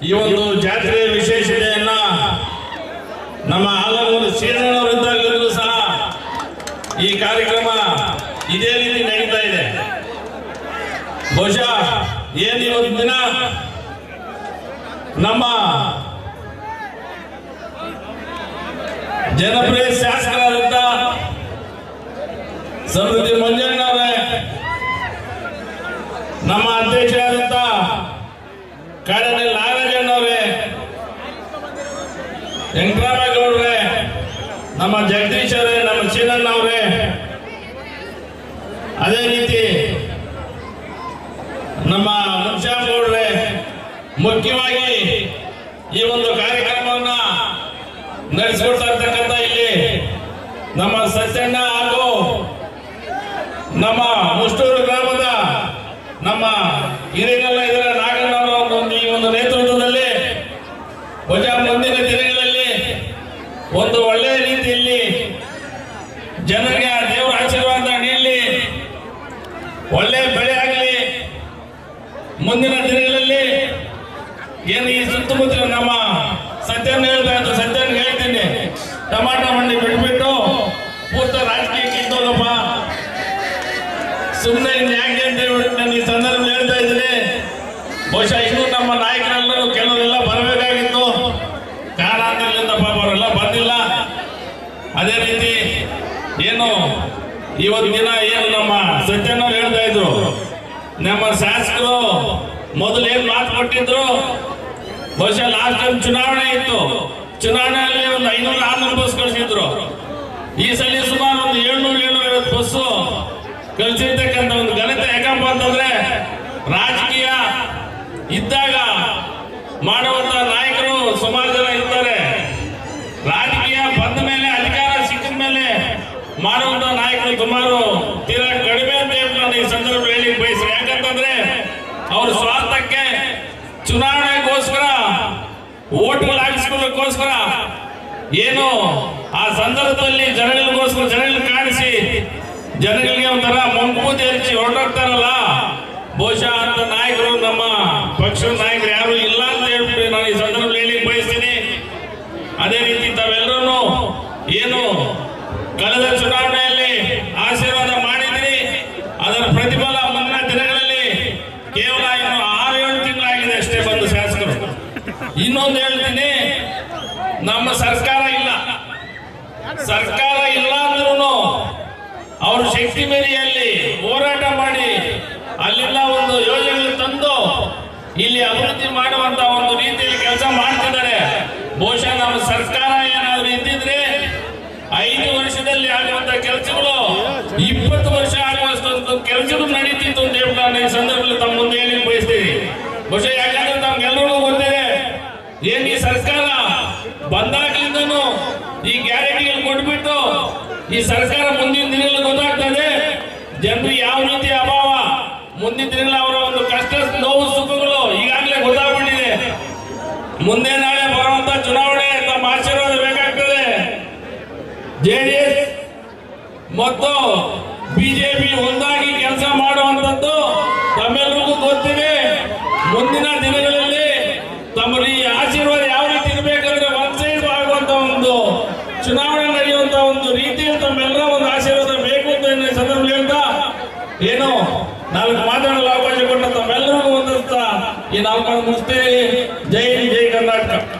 ಈ ಒಂದು ಜಾತ್ರೆಯ ವಿಶೇಷತೆಯನ್ನ ನಮ್ಮ ಆಲೂರು ಶ್ರೀರಣ್ಣವರಿದ್ದಾಗಲೂ ಸಹ ಈ ಕಾರ್ಯಕ್ರಮ ಇದೇ ರೀತಿ ನಡೀತಾ ಇದೆ. ಬಹುಶಃ ಏನು ಇವತ್ತು ದಿನ? ನಮ್ಮ ಜನಪ್ರಿಯ ಶಾಸಕರಾದಂತ ಸಮೃದ್ಧಿ ಮಂಜಣ್ಣವರೇ ನಮ್ಮ ಅಧ್ಯಕ್ಷರಾದಂತ ಕಾಡನೆ ವೆಂಕಟರಾಮೇಗೌಡ್ರೆ ನಮ್ಮ ಜಗದೀಶ್ ಅವರೇ, ನಮ್ಮ ಚೀನಣ್ಣ ಅವರೇ. ಅದೇ ರೀತಿ ನಮ್ಮ ಮುನ್ಶಾಗೌಡ್ರೆ ಮುಖ್ಯವಾಗಿ ಈ ಒಂದು ಕಾರ್ಯಕ್ರಮವನ್ನ ನಡೆಸಿಕೊಡ್ತಾ ಇಲ್ಲಿ ನಮ್ಮ ಸತ್ಯಣ್ಣ ಹಾಗೂ ನಮ್ಮ ಮುಷ್ಟೂರು ಗ್ರಾಮದ ನಮ್ಮ ಹಿರಿಯರೆಲ್ಲ ಇದರ ನಾಗಣ್ಣವರ ಒಂದು ಈ ಒಂದು ನೇತೃತ್ವದಲ್ಲಿ ವಜ ಮುಂದಿನ ದಿನಗಳಲ್ಲಿ ಒಂದು ಒಳ್ಳೆಯ ರೀತಿಯಲ್ಲಿ ಜನರಿಗೆ ಆ ದೇವರ ಆಶೀರ್ವಾದ ನೀಡಲಿ ಒಳ್ಳೆಯ ಬೆಳೆ ಆಗಲಿ. ಮುಂದಿನ ದಿನಗಳಲ್ಲಿ ಏನು ಈ ಸುತ್ತಮುತ್ತಲ ನಮ್ಮ ಸತ್ಯನ ಇದ್ದು ಸತ್ಯನ ಹೇಳ್ತೀನಿ. ಟಮಾಟ ಮಂಡಿ ಬಿಟ್ಬಿಟ್ಟು ಪೂರ್ತ ರಾಜಕೀಯಕ್ಕೆ ಕಿತ್ತೋದಪ್ಪ ಸುಮ್ಮನೆ ಯಾಕೆ ಅಂತ ನಾನು ಈ ಸಂದರ್ಭದಲ್ಲಿ ಹೇಳ್ತಾ ಇದ್ದೀನಿ. ಬಹುಶಃ ಇನ್ನೂ ನಮ್ಮ ನಾಯಕರೆಲ್ಲರೂ ಕೆಲವರೆಲ್ಲ ಇವತ್ತು ದಿನ ಏನು ನಮ್ಮ ಸತ್ಯನ ಹೇಳ್ತಾ ಇದ್ರು? ನಮ್ಮ ಶಾಸಕರು ಮೊದಲು ಏನ್ ಮಾತು ಕೊಟ್ಟಿದ್ರು? ಬಹುಶಃ ಲಾಸ್ಟ್ ಟೈಮ್ ಚುನಾವಣೆ ಇತ್ತು. ಚುನಾವಣೆಯಲ್ಲಿ ಒಂದು ಐನೂರ ಆರ್ನೂರು ಬಸ್ ಕಳಿಸಿದ್ರು. ಈ ಸಲ ಸುಮಾರು ಒಂದು ಏಳ್ನೂರು ಏಳ್ನೂರ ಐವತ್ತು ಬಸ್ಸು ಕಳಿಸಿರ್ತಕ್ಕಂಥ ಒಂದು ಘನತೆ ಯಾಕಪ್ಪ ಅಂತಂದ್ರೆ ರಾಜಕೀಯ ಇದ್ದಾಗ ಮಾಡುವಂತ ನಾಯಕರು ಸುಮಾರು ಜನ ಇರ್ತಾರೆ ರಾಜಕೀಯ ಬಂದ ಮೇಲೆ ಅಧಿಕಾರ ಸಿಕ್ಕಿದ ಮೇಲೆ ಮಾಡುವಂತ ನಾಯಕರು ಸುಮಾರು ತೀರಾ ಕಡಿಮೆ ಅಂತ ನಾನು ಈ ಸಂದರ್ಭ ಹೇಳಿ ಬಯಸಿ ಯಾಕಂತಂದ್ರೆ ಅವ್ರ ಸ್ವಾರ್ಥಕ್ಕೆ ಚುನಾವಣೆಗೋಸ್ಕರ, ಓಟ್ಗಳು ಹಾಕಿಸ್ಕೊಳ್ಳೋಕ್ಕೋಸ್ಕರ ಏನು ಆ ಸಂದರ್ಭದಲ್ಲಿ ಜನಗಳಿಗೋಸ್ಕರ ಜನಗಳನ್ನ ಕಾಣಿಸಿ, ಜನಗಳಿಗೆ ಒಂಥರ ಮಂಕೂತಿ ಹಚ್ಚಿ ಹೊರಟೋಗ್ತಾರಲ್ಲ, ಬಹುಶಃ ಅಂತ ನಾಯಕರು ನಮ್ಮ ಪಕ್ಷದ ನಾಯಕರು ಯಾರು ಇಲ್ಲ ಅಂತ ಹೇಳ್ಬಿಟ್ಟು ನಾನು ಈ ಸಂದರ್ಭದಲ್ಲಿ ಹೇಳಿ ಬಯಸ್ತೀನಿ ಅದೇ ರೀತಿ ತಾವೆಲ್ಲರೂ ಏನು ಕಳೆದ ಚುನಾವಣೆಯಲ್ಲಿ ಆಶೀರ್ವಾದ ಮಾಡಿದ್ರಿ ಅದರ ಪ್ರತಿಫಲ ಮುಂದಿನ ದಿನಗಳಲ್ಲಿ ಕೇವಲ ಇನ್ನು ಆರು ಏಳು ತಿಂಗಳಾಗಿದೆ ಅಷ್ಟೇ ಬಂದು ಶಾಸಕರು ಹೇಳ್ತೀನಿ ನಮ್ಮ ಸರ್ಕಾರ ಇಲ್ಲ. ಸರ್ಕಾರ ಇಲ್ಲ ಅಂದ್ರೂ ಅವರು ಶಕ್ತಿ ಮೇರೆಯಲ್ಲಿ ಹೋರಾಟ ಮಾಡಿ ಅಲ್ಲೆಲ್ಲ ಒಂದು ಯೋಜನೆಗಳು ತಂದು ಇಲ್ಲಿ ಅಭಿವೃದ್ಧಿ ಮಾಡುವಂತ ಒಂದು ರೀತಿಯಲ್ಲಿ ಕೆಲಸ ಮಾಡ್ತಿದ್ದಾರೆ. ಬಹುಶಃ ನಮ್ಮ ಸರ್ಕಾರ ಏನಾದ್ರು ಇದ್ದಿದ್ರೆ ಐದು ವರ್ಷದಲ್ಲಿ ಆಗುವಂತ ಕೆಲಸಗಳು ಇಪ್ಪತ್ತು ವರ್ಷ ಆಗುವಷ್ಟು ಕೆಲಸಗಳು ನಡೀತಿತ್ತು ಅಂತ ಹೇಳ್ಬಿಟ್ಟು ನಾನು ಈ ಸಂದರ್ಭದಲ್ಲಿ ತಮ್ಮ ಮುಂದೆ ಹೇಳಿ ಬಯಸ್ತೀನಿ ಬಹುಶಃ ಯಾಕಂದ್ರೆ ನಮ್ಗೆಲ್ಲರಿಗೂ ಗೊತ್ತಿದೆ ಏನ್ ಈ ಸರ್ಕಾರ ಬಂದಾಗ್ಲಿಂದನು ಈ ಗ್ಯಾರಂಟಿಗಳು ಕೊಟ್ಬಿಟ್ಟು ಈ ಸರ್ಕಾರ ಮುಂದಿನ ದಿನಗಳಲ್ಲಿ ಗೊತ್ತಾಗ್ತದೆ. ಜನರು ಯಾವ ರೀತಿ ಅಭಾವ, ಮುಂದಿನ ದಿನಗಳಲ್ಲಿ ಅವರ ಒಂದು ಕಷ್ಟ, ನೋವು, ಸುಖಗಳು ಈಗಾಗಲೇ ಗೊತ್ತಾಗ್ಬಿಟ್ಟಿದೆ. ಮುಂದೆ ನಾಳೆ ಬರುವಂತ ಚುನಾವಣೆ ನಮ್ಮ ಆಶೀರ್ವಾದ ಬೇಕಾಗ್ತದೆ. ಜೆಡಿಎಸ್ ಮತ್ತು ಬಿಜೆಪಿ ಒಂದಾಗಿ ಕೆಲಸ ಮಾಡುವಂತದ್ದು ತಮ್ಮೆಲ್ಲರಿಗೂ ಗೊತ್ತಿದೆ ಮುಂದಿನ ದಿನಗಳಲ್ಲಿ ತಮ್ಮ ಈ ಆಶೀರ್ವಾದ ಯಾವ ರೀತಿ ಇರಬೇಕಂದ್ರೆ ಒನ್ ಸೈಡ್ ಆಗುವಂತ ಒಂದು ಚುನಾವಣೆ ನಡೆಯುವಂತ ಒಂದು ರೀತಿಯಲ್ಲಿ ತಮ್ಮೆಲ್ಲರ ಒಂದು ಆಶೀರ್ವಾದ ಬೇಕು ಅಂತ ಈ ಸಂದರ್ಭದಲ್ಲಿ ಹೇಳ್ತಾ ಏನು ನಾಲ್ಕು ಮಾತಾಡಲು ಅವಕಾಶ ಕೊಟ್ಟ ತಮ್ಮೆಲ್ಲರಿಗೂ ಒಂದಿಸ್ತಾ ಈ ನಾಲ್ಕು ಮುಗಿಸ್ತೇವೆ ಜೈ ಜೈ ಕರ್ನಾಟಕ.